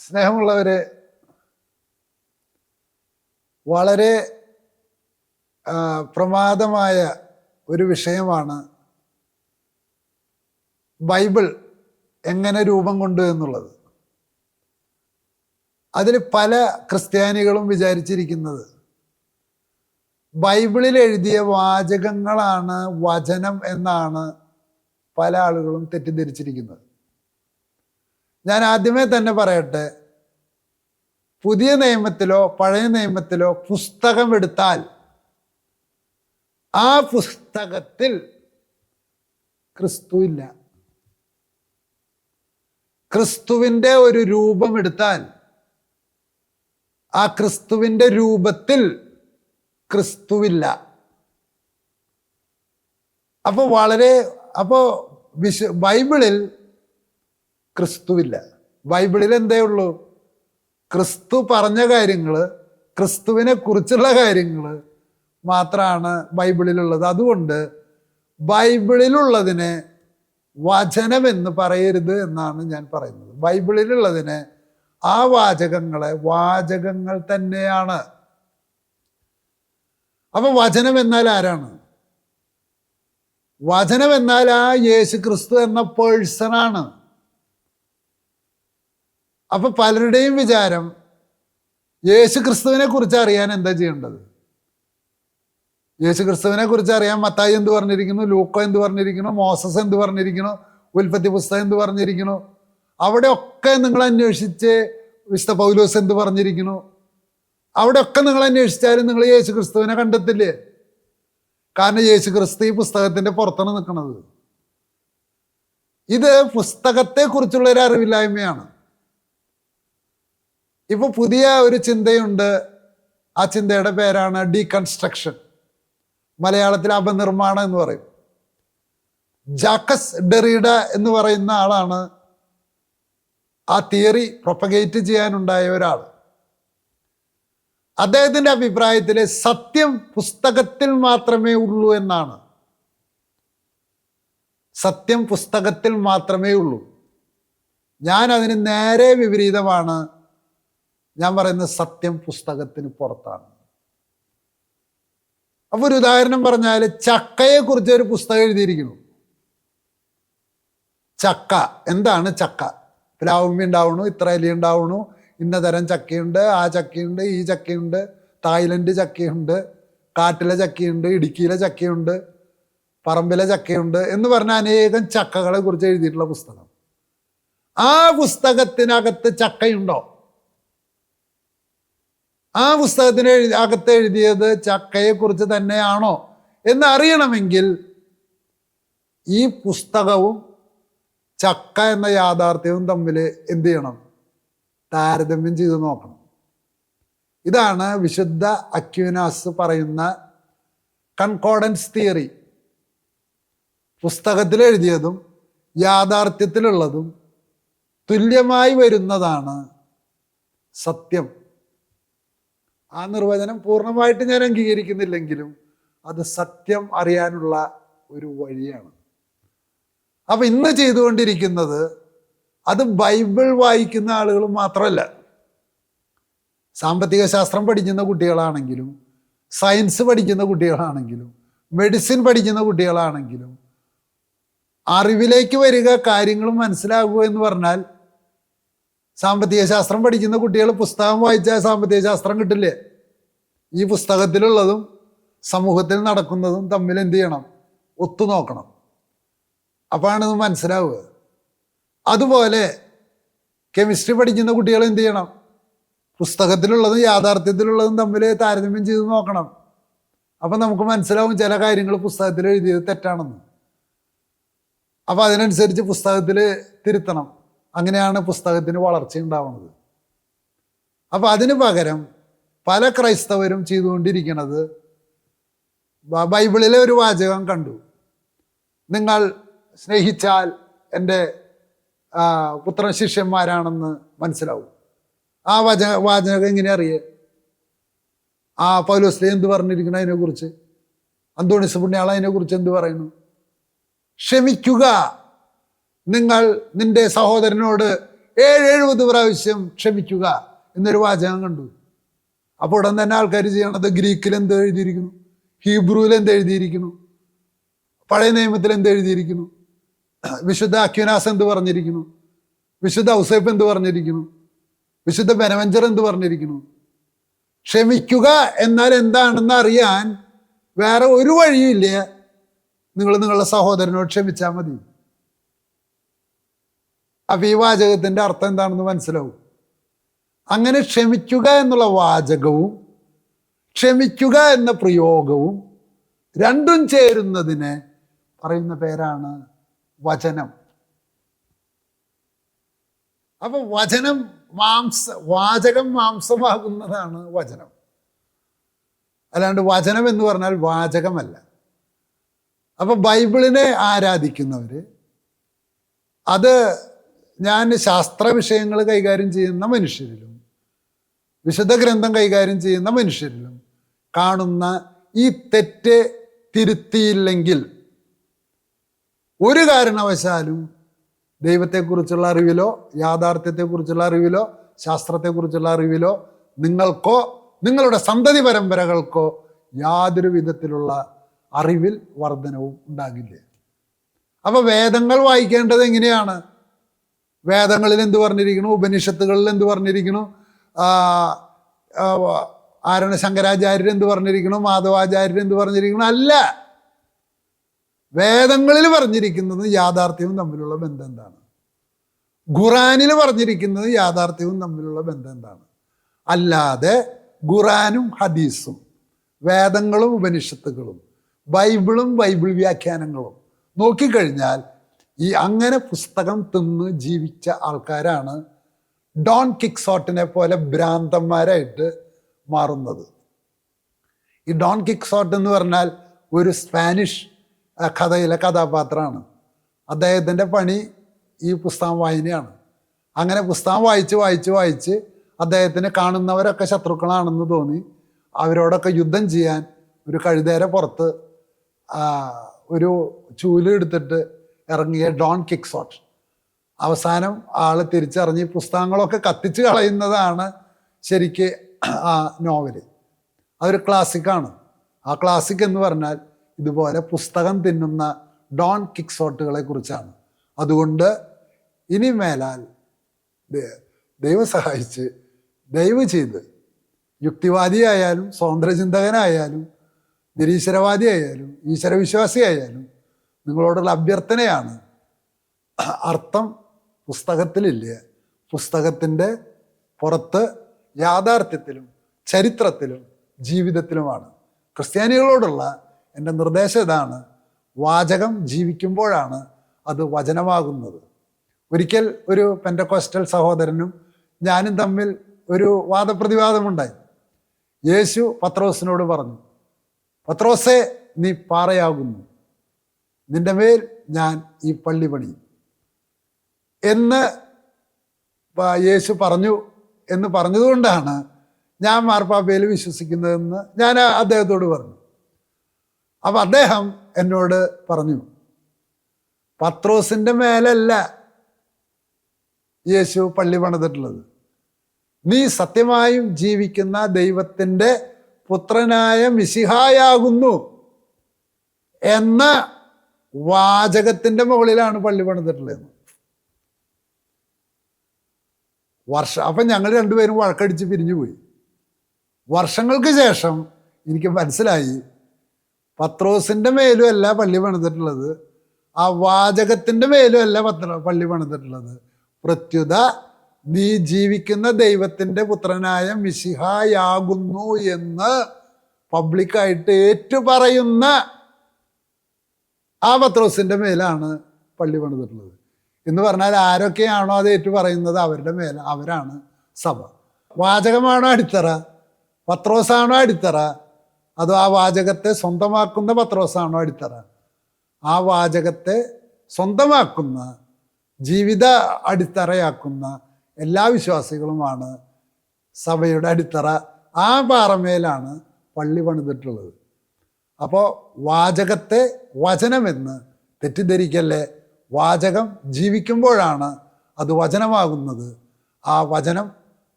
സ്നേഹമുള്ളവരെ വളരെ പ്രമാദമായ ഒരു വിഷയമാണ് ബൈബിൾ എങ്ങനെ രൂപം കൊണ്ടു എന്നുള്ളത്. അതിൽ പല ക്രിസ്ത്യാനികളും വിചാരിച്ചിരിക്കുന്നത്. ബൈബിളിൽ എഴുതിയ വാചകങ്ങളാണ് വചനം എന്നാണ് പല ആളുകളും തെറ്റിദ്ധരിച്ചിരിക്കുന്നത്. ഞാൻ ആദ്യമേ തന്നെ പറയട്ടെ. പുതിയ നിയമത്തിലോ പഴയ നിയമത്തിലോ പുസ്തകം എടുത്താൽ ആ പുസ്തകത്തിൽ ക്രിസ്തു ഇല്ല ക്രിസ്തുവിന്റെ ഒരു രൂപം എടുത്താൽ ആ ക്രിസ്തുവിന്റെ രൂപത്തിൽ ക്രിസ്തുവില്ല. അപ്പോൾ വളരെ അപ്പോൾ വിശ ബൈബിളിൽ ക്രിസ്തുവില്ല. ബൈബിളിൽ എന്തേ ഉള്ളൂ ക്രിസ്തു പറഞ്ഞ കാര്യങ്ങൾ ക്രിസ്തുവിനെ കുറിച്ചുള്ള കാര്യങ്ങൾ മാത്രമാണ് ബൈബിളിലുള്ളത്. അതുകൊണ്ട് ബൈബിളിലുള്ളതിനെ വചനം എന്ന് പറയരുത് എന്നാണ് ഞാൻ പറയുന്നത്. ബൈബിളിലുള്ളതിനെ ആ വാചകങ്ങളെ വാചകങ്ങൾ തന്നെയാണ്. അപ്പൊ വചനം എന്നാൽ ആരാണ്? വചനം എന്നാൽ ആ യേശു ക്രിസ്തു എന്ന പേഴ്സണാണ്. അപ്പൊ പലരുടെയും വിചാരം യേശു ക്രിസ്തുവിനെ കുറിച്ച് അറിയാൻ എന്താ ചെയ്യേണ്ടത്? യേശു ക്രിസ്തുവിനെ കുറിച്ച് അറിയാൻ മത്തായി എന്ത് പറഞ്ഞിരിക്കുന്നു? ലൂക്കോ എന്ത് പറഞ്ഞിരിക്കുന്നു? മോസസ് എന്ത് പറഞ്ഞിരിക്കുന്നു? ഉൽപ്പത്തി പുസ്തകം എന്ത് പറഞ്ഞിരിക്കുന്നു? അവിടെയൊക്കെ നിങ്ങൾ അന്വേഷിച്ച് വിശുദ്ധ പൗലോസ് എന്ത് പറഞ്ഞിരിക്കുന്നു? അവിടെയൊക്കെ നിങ്ങൾ അന്വേഷിച്ചാലും നിങ്ങൾ യേശു ക്രിസ്തുവിനെ കണ്ടെത്തില്ലേ? കാരണം യേശു ക്രിസ്തു ഈ പുസ്തകത്തിന്റെ പുറത്താണ് നിൽക്കുന്നത്. ഇത് പുസ്തകത്തെ കുറിച്ചുള്ള ഒരു അറിവില്ലായ്മയാണ്. ഇപ്പൊ പുതിയ ഒരു ചിന്തയുണ്ട്. ആ ചിന്തയുടെ പേരാണ് ഡീകൺസ്ട്രക്ഷൻ മലയാളത്തിൽ അപനിർമ്മാണം എന്ന് പറയും. ജാക്കസ് ഡെറീഡ എന്ന് പറയുന്ന ആളാണ് ആ തിയറി പ്രൊപ്പഗേറ്റ് ചെയ്യാനുണ്ടായ ഒരാൾ. അദ്ദേഹത്തിന്റെ അഭിപ്രായത്തിൽ സത്യം പുസ്തകത്തിൽ മാത്രമേ ഉള്ളൂ എന്നാണ്. സത്യം പുസ്തകത്തിൽ മാത്രമേ ഉള്ളൂ. ഞാൻ അതിന് നേരെ വിപരീതമാണ്. ഞാൻ പറയുന്ന സത്യം പുസ്തകത്തിന് പുറത്താണ്. അപ്പൊ ഒരു ഉദാഹരണം പറഞ്ഞാൽ ചക്കയെക്കുറിച്ച് ഒരു പുസ്തകം എഴുതിയിരിക്കുന്നു. ചക്ക. എന്താണ് ചക്ക? പ്ലാവുമ്മി ഉണ്ടാവണു ഇത്ര അലി ഉണ്ടാവണു ഇന്ന തരം ചക്കയുണ്ട് ആ ചക്കയുണ്ട് ഈ ചക്കയുണ്ട് തായ്ലൻഡ് ചക്കയുണ്ട് കാട്ടിലെ ചക്കയുണ്ട് ഇടുക്കിയിലെ ചക്കയുണ്ട് പറമ്പിലെ ചക്കയുണ്ട് എന്ന് പറഞ്ഞ അനേകം ചക്കകളെ കുറിച്ച് എഴുതിയിട്ടുള്ള പുസ്തകം. ആ പുസ്തകത്തിനകത്ത് ചക്കയുണ്ടോ? ആ പുസ്തകത്തിന് അകത്ത് എഴുതിയത് ചക്കയെക്കുറിച്ച് തന്നെയാണോ? എന്ന് അറിയണമെങ്കിൽ ഈ പുസ്തകവും ചക്ക എന്ന യാഥാർത്ഥ്യവും തമ്മിൽ എന്ത് ചെയ്യണം? താരതമ്യം ചെയ്ത് നോക്കണം. ഇതാണ് വിശുദ്ധ അക്യൂനാസ് പറയുന്ന കൺകോഡൻസ് തിയറി പുസ്തകത്തിൽ എഴുതിയതും യാഥാർത്ഥ്യത്തിലുള്ളതും തുല്യമായി വരുന്നതാണ് സത്യം. ആ നിർവചനം പൂർണമായിട്ട് ഞാൻ അംഗീകരിക്കുന്നില്ലെങ്കിലും അത് സത്യം അറിയാനുള്ള ഒരു വഴിയാണ്. അപ്പൊ ഇന്ന് ചെയ്തുകൊണ്ടിരിക്കുന്നത് അത് ബൈബിൾ വായിക്കുന്ന ആളുകൾ മാത്രമല്ല. സാമ്പത്തിക ശാസ്ത്രം പഠിക്കുന്ന കുട്ടികളാണെങ്കിലും സയൻസ് പഠിക്കുന്ന കുട്ടികളാണെങ്കിലും മെഡിസിൻ പഠിക്കുന്ന കുട്ടികളാണെങ്കിലും അറിവിലേക്ക് വരിക കാര്യങ്ങൾ മനസ്സിലാകുക എന്ന് പറഞ്ഞാൽ സാമ്പത്തിക ശാസ്ത്രം പഠിക്കുന്ന കുട്ടികൾ പുസ്തകം വായിച്ചാൽ സാമ്പത്തിക ശാസ്ത്രം കിട്ടില്ലേ? ഈ പുസ്തകത്തിലുള്ളതും സമൂഹത്തിൽ നടക്കുന്നതും തമ്മിൽ എന്ത് ചെയ്യണം? ഒത്തു നോക്കണം. അപ്പോഴാണ് മനസ്സിലാവുക. അതുപോലെ കെമിസ്ട്രി പഠിക്കുന്ന കുട്ടികൾ എന്ത് ചെയ്യണം? പുസ്തകത്തിലുള്ളതും യാഥാർത്ഥ്യത്തിലുള്ളതും തമ്മിൽ താരതമ്യം ചെയ്ത് നോക്കണം. അപ്പം നമുക്ക് മനസ്സിലാവും ചില കാര്യങ്ങൾ പുസ്തകത്തിൽ എഴുതിയത് തെറ്റാണെന്ന്. അപ്പം അതിനനുസരിച്ച് പുസ്തകത്തിൽ തിരുത്തണം. അങ്ങനെയാണ് പുസ്തകത്തിന് വളർച്ച ഉണ്ടാവുന്നത്. അപ്പം അതിന് പകരം പല ക്രൈസ്തവരും ചെയ്തുകൊണ്ടിരിക്കുന്നത് ബൈബിളിലെ ഒരു വാചകം കണ്ടു. നിങ്ങൾ സ്നേഹിച്ചാൽ എന്റെ പുത്രൻ ശിഷ്യന്മാരാണെന്ന് മനസ്സിലാവും. ആ വച വാചകം എങ്ങനെ അറിയേ? ആ പൗലോസ്ലി എന്ത് പറഞ്ഞിരിക്കണം അതിനെക്കുറിച്ച്? അന്തോണിസ് പുണ്യാള അതിനെക്കുറിച്ച് എന്ത് പറയുന്നു? ക്ഷമിക്കുക. നിങ്ങൾ നിന്റെ സഹോദരനോട് ഏഴ് എഴുപത് പ്രാവശ്യം ക്ഷമിക്കുക എന്നൊരു വാചകം കണ്ടു. അപ്പോൾ ഉടൻ തന്നെ ആൾക്കാർ ചെയ്യണത് ഗ്രീക്കിൽ എന്ത് എഴുതിയിരിക്കുന്നു? ഹീബ്രുവിൽ എന്ത് എഴുതിയിരിക്കുന്നു? പഴയ നിയമത്തിൽ എന്ത് എഴുതിയിരിക്കുന്നു? വിശുദ്ധ അക്യുനാസ് എന്ത് പറഞ്ഞിരിക്കുന്നു? വിശുദ്ധ ഔസേപ്പ് എന്ത് പറഞ്ഞിരിക്കുന്നു? വിശുദ്ധ ബെനവഞ്ചർ എന്ത് പറഞ്ഞിരിക്കുന്നു? ക്ഷമിക്കുക എന്നാൽ എന്താണെന്ന് അറിയാൻ വേറെ ഒരു വഴിയും ഇല്ല നിങ്ങൾ നിങ്ങളുടെ സഹോദരനോട് ക്ഷമിച്ചാൽ മതി. അപ്പൊ ഈ വാചകത്തിന്റെ അർത്ഥം എന്താണെന്ന് മനസ്സിലാവും? അങ്ങനെ ക്ഷമിക്കുക എന്നുള്ള വാചകവും ക്ഷമിക്കുക എന്ന പ്രയോഗവും രണ്ടും ചേരുന്നതിന് പറയുന്ന പേരാണ് വചനം. അപ്പൊ വചനം മാംസ വാചകം മാംസമാകുന്നതാണ് വചനം. അല്ലാണ്ട് വചനം എന്ന് പറഞ്ഞാൽ വാചകമല്ല. അപ്പൊ ബൈബിളിനെ ആരാധിക്കുന്നവര് അത് ഞാൻ ശാസ്ത്ര വിഷയങ്ങൾ കൈകാര്യം ചെയ്യുന്ന മനുഷ്യരിലും വിശുദ്ധ ഗ്രന്ഥം കൈകാര്യം ചെയ്യുന്ന മനുഷ്യരിലും കാണുന്ന ഈ തെറ്റ് തിരുത്തിയില്ലെങ്കിൽ ഒരു കാരണവശാലും ദൈവത്തെക്കുറിച്ചുള്ള അറിവിലോ യാഥാർത്ഥ്യത്തെക്കുറിച്ചുള്ള അറിവിലോ ശാസ്ത്രത്തെക്കുറിച്ചുള്ള അറിവിലോ നിങ്ങൾക്കോ നിങ്ങളുടെ സന്തതി പരമ്പരകൾക്കോ യാതൊരു വിധത്തിലുള്ള അറിവിൽ വർധനവും ഉണ്ടാകില്ല. അപ്പൊ വേദങ്ങൾ വായിക്കേണ്ടത് എങ്ങനെയാണ്? വേദങ്ങളിൽ എന്ത് പറഞ്ഞിരിക്കണു? ഉപനിഷത്തുകളിൽ എന്ത് പറഞ്ഞിരിക്കണു? ആരാണ് ശങ്കരാചാര്യർ എന്ത് പറഞ്ഞിരിക്കണു? മാധവാചാര്യർ എന്ത് പറഞ്ഞിരിക്കണു? അല്ല. വേദങ്ങളിൽ പറഞ്ഞിരിക്കുന്നത് യാഥാർത്ഥ്യവും തമ്മിലുള്ള ബന്ധം എന്താണ്? ഖുറാനിൽ പറഞ്ഞിരിക്കുന്നത് യാഥാർത്ഥ്യവും തമ്മിലുള്ള ബന്ധം എന്താണ്? അല്ലാതെ ഖുറാനും ഹദീസും വേദങ്ങളും ഉപനിഷത്തുകളും ബൈബിളും ബൈബിൾ വ്യാഖ്യാനങ്ങളും നോക്കിക്കഴിഞ്ഞാൽ ഈ അങ്ങനെ പുസ്തകം തിന്ന് ജീവിച്ച ആൾക്കാരാണ് ഡോൺ കിക്സോട്ടിനെ പോലെ ഭ്രാന്തന്മാരായിട്ട് മാറുന്നത്. ഈ ഡോൺ കിക്സോട്ട് എന്ന് പറഞ്ഞാൽ ഒരു സ്പാനിഷ് കഥയിലെ കഥാപാത്രമാണ്. അദ്ദേഹത്തിന്റെ പണി ഈ പുസ്തകം വായനയാണ്. അങ്ങനെ പുസ്തകം വായിച്ച് വായിച്ച് വായിച്ച് അദ്ദേഹത്തിന് കാണുന്നവരൊക്കെ ശത്രുക്കളാണെന്ന് തോന്നി. അവരോടൊക്കെ യുദ്ധം ചെയ്യാൻ ഒരു കഴുതേരെ പുറത്ത് ഒരു ചൂൽ എടുത്തിട്ട് ഇറങ്ങിയ ഡോൺ കിക്സോട്ട്. അവസാനം ആൾ തിരിച്ചറിഞ്ഞ് പുസ്തകങ്ങളൊക്കെ കത്തിച്ച് കളയുന്നതാണ് ശരിക്ക് ആ നോവൽ. അതൊരു ക്ലാസിക്കാണ് ആ ക്ലാസിക് എന്ന് പറഞ്ഞാൽ ഇതുപോലെ പുസ്തകം തിന്നുന്ന ഡോൺ കിക്സോട്ടുകളെ കുറിച്ചാണ്. അതുകൊണ്ട് ഇനി മേലാൽ ദൈവം സഹായിച്ച് ദയവ് ചെയ്ത് യുക്തിവാദിയായാലും സ്വാതന്ത്ര്യചിന്തകനായാലും നിരീശ്വരവാദിയായാലും ഈശ്വരവിശ്വാസിയായാലും നിങ്ങളോടുള്ള അഭ്യർത്ഥനയാണ്. അർത്ഥം പുസ്തകത്തിലില്ല? പുസ്തകത്തിന്റെ പുറത്ത് യാഥാർത്ഥ്യത്തിലും ചരിത്രത്തിലും ജീവിതത്തിലുമാണ്. ക്രിസ്ത്യാനികളോടുള്ള എന്റെ നിർദ്ദേശം ഇതാണ് വാചകം ജീവിക്കുമ്പോഴാണ് അത് വചനമാകുന്നത്. ഒരിക്കൽ ഒരു പെന്റക്കോസ്റ്റൽ സഹോദരനും ഞാനും തമ്മിൽ ഒരു വാദപ്രതിവാദമുണ്ടായി. യേശു പത്രോസിനോട് പറഞ്ഞു പത്രോസെ നീ പാറയാകുന്നു. നിന്റെ മേൽ ഞാൻ ഈ പള്ളി പണിയും. എന്ന് യേശു പറഞ്ഞു എന്ന് പറഞ്ഞതുകൊണ്ടാണ് ഞാൻ മാർപ്പാപ്പയിൽ വിശ്വസിക്കുന്നതെന്ന് ഞാൻ അദ്ദേഹത്തോട് പറഞ്ഞു. അപ്പം അദ്ദേഹം എന്നോട് പറഞ്ഞു പത്രോസിന്റെ മേലല്ല യേശു പള്ളി പണിതിട്ടുള്ളത്. നീ സത്യമായും ജീവിക്കുന്ന ദൈവത്തിന്റെ പുത്രനായ മിശിഹായാകുന്നു എന്ന വാചകത്തിന്റെ മുകളിലാണ് പള്ളി പണിതിട്ടുള്ളത്. വർഷ അപ്പം ഞങ്ങൾ രണ്ടുപേരും വഴക്കടിച്ച് പിരിഞ്ഞു പോയി. വർഷങ്ങൾക്ക് ശേഷം എനിക്ക് മനസ്സിലായി പത്രോസിന്റെ മേലും അല്ല പള്ളി പണിതിട്ടുള്ളത് ആ വാചകത്തിന്റെ മേലും അല്ല പത്ര പള്ളി പണിതിട്ടുള്ളത്. പ്രത്യുത നീ ജീവിക്കുന്ന ദൈവത്തിന്റെ പുത്രനായ മിശിഹായാകുന്നു എന്ന് പബ്ലിക്കായിട്ട് ഏറ്റുപറയുന്ന ആ പത്രോസിന്റെ മേലാണ് പള്ളി പണിതിട്ടുള്ളത്. എന്ന് പറഞ്ഞാൽ ആരൊക്കെയാണോ അത് ഏറ്റു പറയുന്നത് അവരുടെ മേൽ അവരാണ് സഭ. വാചകമാണോ അടിത്തറ? പത്രോസാണോ അടിത്തറ? അതോ ആ വാചകത്തെ സ്വന്തമാക്കുന്ന പത്രോസാണോ അടിത്തറ? ആ വാചകത്തെ സ്വന്തമാക്കുന്ന ജീവിത അടിത്തറയാക്കുന്ന എല്ലാ വിശ്വാസികളുമാണ് സഭയുടെ അടിത്തറ. ആ പാറമേലാണ് പള്ളി പണിതിട്ടുള്ളത്. അപ്പോൾ വാചകത്തെ വചനമെന്ന് തെറ്റിദ്ധരിക്കല്ലേ? വാചകം ജീവിക്കുമ്പോഴാണ് അത് വചനമാകുന്നത്. ആ വചനം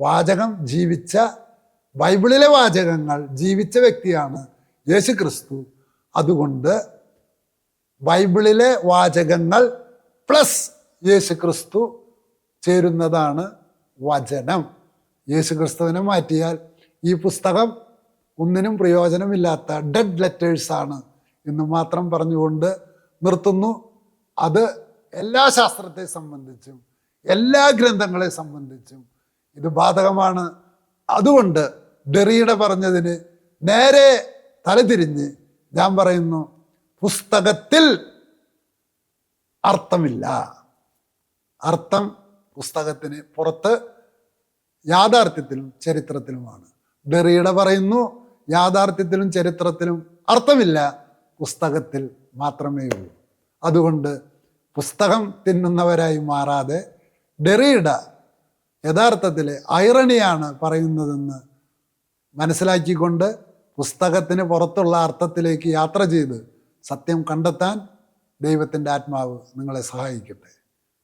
വാചകം ജീവിച്ച ബൈബിളിലെ വാചകങ്ങൾ ജീവിച്ച വ്യക്തിയാണ് യേശു ക്രിസ്തു അതുകൊണ്ട് ബൈബിളിലെ വാചകങ്ങൾ പ്ലസ് യേശു ക്രിസ്തു ചേരുന്നതാണ് വചനം. യേശു ക്രിസ്തുവിനെ മാറ്റിയാൽ ഈ പുസ്തകം ഒന്നിനും പ്രയോജനമില്ലാത്ത ഡെഡ് ലെറ്റേഴ്സാണ് എന്ന് മാത്രം പറഞ്ഞുകൊണ്ട് നിർത്തുന്നു. അത് എല്ലാ ശാസ്ത്രത്തെ സംബന്ധിച്ചും എല്ലാ ഗ്രന്ഥങ്ങളെ സംബന്ധിച്ചും ഇത് ബാധകമാണ്. അതുകൊണ്ട് ഡെറിയുടെ പറഞ്ഞതിന് നേരെ തലതിരിഞ്ഞ് ഞാൻ പറയുന്നു പുസ്തകത്തിൽ അർത്ഥമില്ല. അർത്ഥം പുസ്തകത്തിന് പുറത്ത് യാഥാർത്ഥ്യത്തിലും ചരിത്രത്തിലുമാണ്. ഡെറിയുടെ പറയുന്നു യാഥാർത്ഥ്യത്തിലും ചരിത്രത്തിലും അർത്ഥമില്ല പുസ്തകത്തിൽ മാത്രമേ ഉള്ളൂ. അതുകൊണ്ട് പുസ്തകം തിന്നുന്നവരായി മാറാതെ ഡെറിയുടെ യഥാർത്ഥത്തിൽ ഐറണിയാണ് പറയുന്നതെന്ന് മനസ്സിലാക്കിക്കൊണ്ട് പുസ്തകത്തിന് പുറത്തുള്ള അർത്ഥത്തിലേക്ക് യാത്ര ചെയ്ത് സത്യം കണ്ടെത്താൻ ദൈവത്തിന്റെ ആത്മാവ് നിങ്ങളെ സഹായിക്കട്ടെ.